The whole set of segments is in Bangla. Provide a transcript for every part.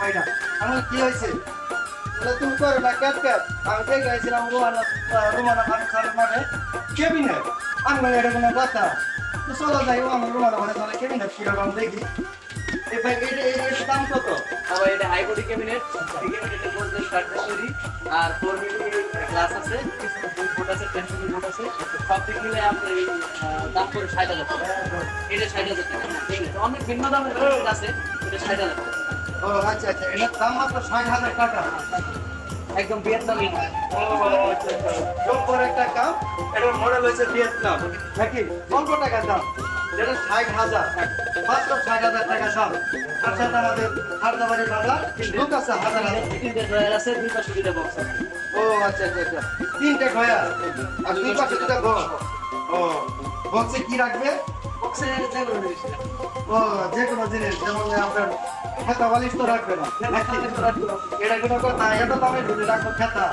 হয় না। আমার কি হয়েছে? তুমি করো না ক্যাট ক্যাট আমি দেখে গেছিলাম রুমানা রুমানা ফার্নিচারের মাঠে। কেবিনেট আমি বলে এটা কোনো কথা। তো চলো যাই ও আমার রুমানা মানে চলে কেবিনেট কীরকম দেখি। এটা এটার দাম কত? আবার এটা হাই বডি ক্যাবিনেট ক্যাবিনেটের মধ্যে শার্ট তৈরি আর ফোর গ্লাস আছে বোর্ড আছে টেন মিলি বোর্ড আছে। সব দিক মিলে আপনার এই দাম করে ষাট হাজার টাকা। এটা ষাট হাজার টাকা অনেক ভিন্ন দামের আছে এটা ষাট হাজার টাকা। ও আচ্ছা আচ্ছা এটার দাম মাত্র ষাট হাজার টাকা। একদম ভিয়েতনামি জব্বর একটা কাম এটার মডেল হয়েছে ভিয়েতনাম। নাকি? অল্প টাকার দাম। যেটা ষাট হাজার। মাত্র ষাট হাজার টাকা দাম তার সাথে আমাদের হারদাবাড়ি বাজার লোক আছে হাজার হাজার। তিনটে ড্রয়ার আছে দুই পাশে দুইটা বক্স ও আচ্ছা আচ্ছা আচ্ছা। তিনটে ঘয়া আর দুই পাশে দুটা ঘর ও বক্সে কি রাখবে? বক্সে যে কোনো জিনিস যেমন আপনার খেতা বালিশ তো রাখবে না এটা কোনো কথা এটা তো আমি ঢুকে রাখব খেতা।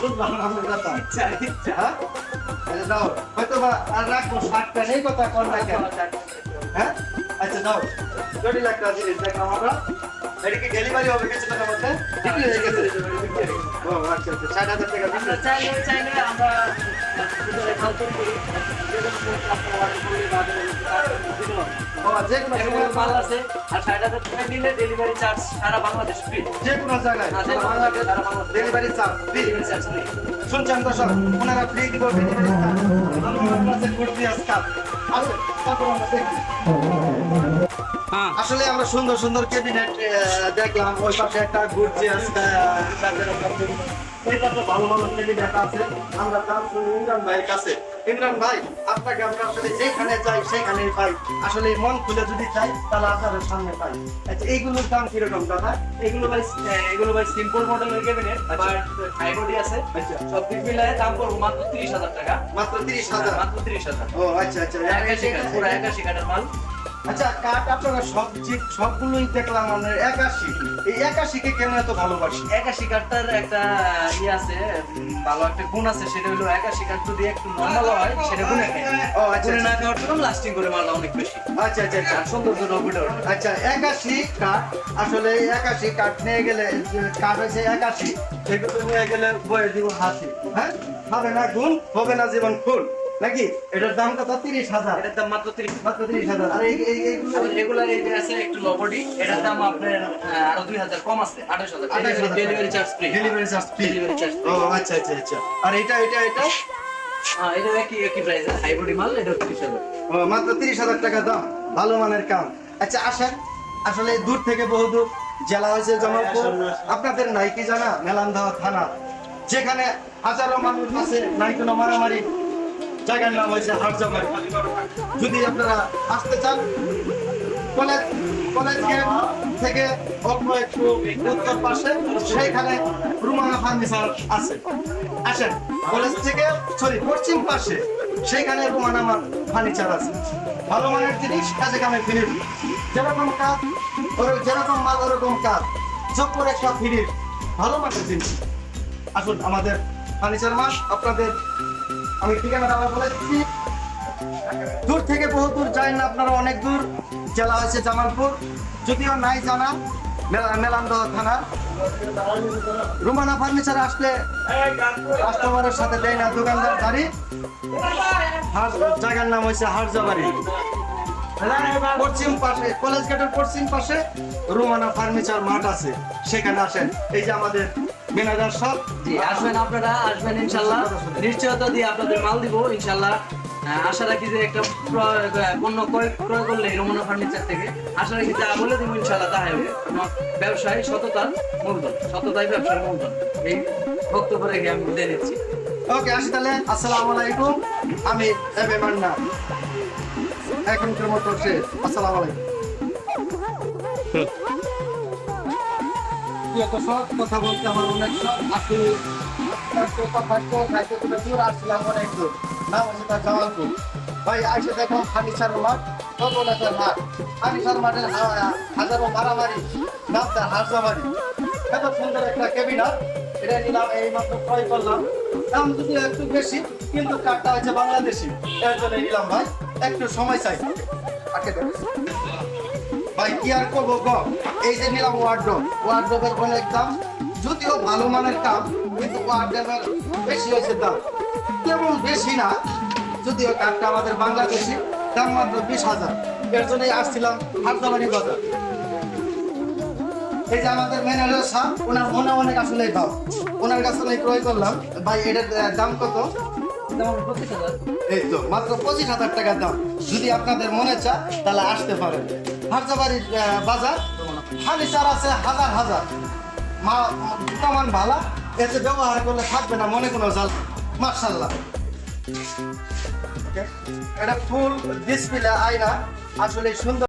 বুঝলাম না আপনার কথা দাও হয়তো বা আর রাখব ষাটটা নেই কথা কর না কেন? হ্যাঁ? আচ্ছা দাও জটিল একটা জিনিস দেখলাম আমরা। এটা কি ডেলিভারি হবে কিছু টাকার মধ্যে বিক্রি হয়ে গেছে ও আচ্ছা আচ্ছা ষাট হাজার টাকা বিক্রি আমরা চাইলে চাইলে আমরা যে কোনো মাল আছে আর ষাট হাজার টাকা নিলে ডেলিভারি চার্জ সারা বাংলাদেশ ফ্রি যে কোনো জায়গায়। ডেলিভারি চার্জ ফ্রি শুনছেন দর্শক ওনারা ফ্রি দিব ডেলিভারি চার্জ আমার কাছে ঘুরতে আসতাম আসেন তারপর আমরা দেখি। আসলে আমরা সুন্দর সুন্দর ক্যাবিনেট দেখলাম ওই পাশে একটা গুরজিয়াস এই পাশে ভালো ভালো ক্যাবিনেট আছে। আমরা দাম ইমরান ভাইয়ের কাছে। ইমরান ভাই আপনাকে আমরা আসলে যেখানে যাই সেখানেই পাই। আসলে মন খুলে যদি চাই তাহলে আপনাদের সামনে পাই। আচ্ছা এইগুলোর দাম কীরকম দাদা? এগুলো ভাই এগুলো ভাই সিম্পল মডেলের ক্যাবিনেট বাট হাই আছে। সব দিক মিলায় দাম পড়ব মাত্র তিরিশ হাজার টাকা। মাত্র তিরিশ হাজার। মাত্র তিরিশ হাজার। ও আচ্ছা আচ্ছা একাশি কাঠের মাল। আচ্ছা কাঠ আপনারা সব যে সবগুলোই দেখলাম একাশি। এই একাশিকে কেন এত ভালোবাসি? একাশি কাঠটার একটা ইয়ে আছে ভালো একটা গুণ আছে সেটা হলো একাশি কাঠ যদি একটু নর্মাল হয় সেটা গুণে খায় ও আচ্ছা আচ্ছা। না খাওয়ার জন্য লাস্টিং করে অনেক বেশি। আচ্ছা আচ্ছা আচ্ছা। সৌন্দর্য আচ্ছা একাশি কাঠ আসলে একাশি কাঠ নিয়ে গেলে কাঠ হয়েছে একাশি এগুলো নিয়ে গেলে বয়ে দিব হাসি। হ্যাঁ? হবে না গুণ হবে না জীবন ফুল। নাকি? এটার দাম কত? তিরিশ হাজার। এটার দাম মাত্র তিরিশ। মাত্র তিরিশ হাজার। আর এই এই- রেগুলার এই যে আছে একটু লো বডি এটার দাম আপনার আরও দুই হাজার কম আছে আঠাশ হাজার। Delivery charge free delivery charge free delivery charge ও আচ্ছা আচ্ছা আচ্ছা। আর এটা এটা এটা? হ্যাঁ এটা একই একই প্রাইস হাই বডি মাল এটা তিরিশ হাজার। ও, মাত্র তিরিশ হাজার টাকা দাম। ভালো মানের কাম আচ্ছা আসেন। আসলে দূর থেকে বহুদূর জেলা হয়েছে জামালপুর। আপনাদের নাই কি জানা মেলান্দাওয়া থানা। যেখানে হাজারো মানুষ আছে নাই কোনো মারামারি। জায়গার নাম হয়েছে হাটজামারি যদি আপনারা আসতে চান, কলেজ কলেজ গেট থেকে অল্প একটু উত্তর পাশে, সেইখানে রুমানা ফার্নিচার আছে। আসেন, কলেজ থেকে, সরি, পশ্চিম পাশে, সেইখানে রুমানা আমার ফার্নিচার আছে। ভালো মানের জিনিস, কাজে কামে ফিরে যেরকম কাজ, ওর- যেরকম মাল, ওরকম কাজ। চপ্পর একটা ফিরির, ভালো মানের জিনিস। আসুন, আমাদের ফার্নিচার মাল আপনাদের আমি ঠিকানা দিচ্ছি? দূর থেকে বহু দূর যায় না আপনারা, অনেক দূর। জেলা হয়েছে জামালপুর। যদিও নাই জানা, মেলা- মেলান্দ থানা। রুমানা ফার্নিচার আসলে কাস্টমারের সাথে দেয় না, দোকানদার গাড়ি। জায়গার নাম হয়েছে হারজাবাড়ি। পশ্চিম পাশে, কলেজ গেটের পশ্চিম পাশে রুমানা ফার্নিচার মাঠ আছে। সেখানে আসেন। এই যে আমাদের ম্যানেজার সব জি আসবেন আপনারা আসবেন ইনশাল্লাহ। নিশ্চয়তা দিয়ে আপনাদের মাল দিব ইনশাল্লাহ। আশা রাখি যে একটা পণ্য ক্রয় ক্রয় করলে রোমানো ফার্নিচার থেকে। আশা রাখি যা বলে দিব ইনশাল্লাহ তাই হবে। ব্যবসায় সততার মূলধন সততাই ব্যবসার মূলধন। এই বক্তব্য রেখে আমি বিদায় নিচ্ছি। ওকে আসি তাহলে। আসসালামু আলাইকুম। আমি এবে মান্না। এখনকার মতো শেষ। আসসালামু আলাইকুম। তুই সব কথা বলতে ফার্নিচার মাঠ সর্বনাথের মাঠ। ফার্নিচার মাঠের হাজারো মারামারি নাম তার এত সুন্দর একটা এটা নিলাম এই মাত্র ক্রয় করলাম। দাম বেশি, কিন্তু কাঠটা হচ্ছে বাংলাদেশি। এর জন্য নিলাম, ভাই, একটু সময় চাই। ভাই, কি আর করব গ? এই যে নিলাম ওয়ার্ড্রোপ ওয়ার্ড্রোপের অনেক দাম যদিও ভালো মানের কাম, কিন্তু ওয়ার্ড্রোপের বেশি হয়েছে দাম। তেমন বেশি না, যদিও কাঠটা আমাদের বাংলাদেশি, দাম মাত্র বিশ হাজার। এর জন্যই আসছিলাম হাটদাবাড়ি বাজার। এই যে আমাদের ম্যানেজার সাহেব ওনার মনে অনেক আসলে দাম ওনার কাছে আমি ক্রয় করলাম, ভাই, এটার দাম কত? এই তো, মাত্র পঁচিশ হাজার টাকার দাম। যদি আপনাদের মনে চায়, তাহলে আসতে পারেন। হাটজাবাড়ির আহ, বাজার। ফার্নিচার আছে হাজার হাজার। মা তামান ভালা এতে ব্যবহার করলে থাকবে না মনে কোনো জাল মার্শাল্লাহ এটা ফুল ডিসপ্লে আয়না। আসলে সুন্দর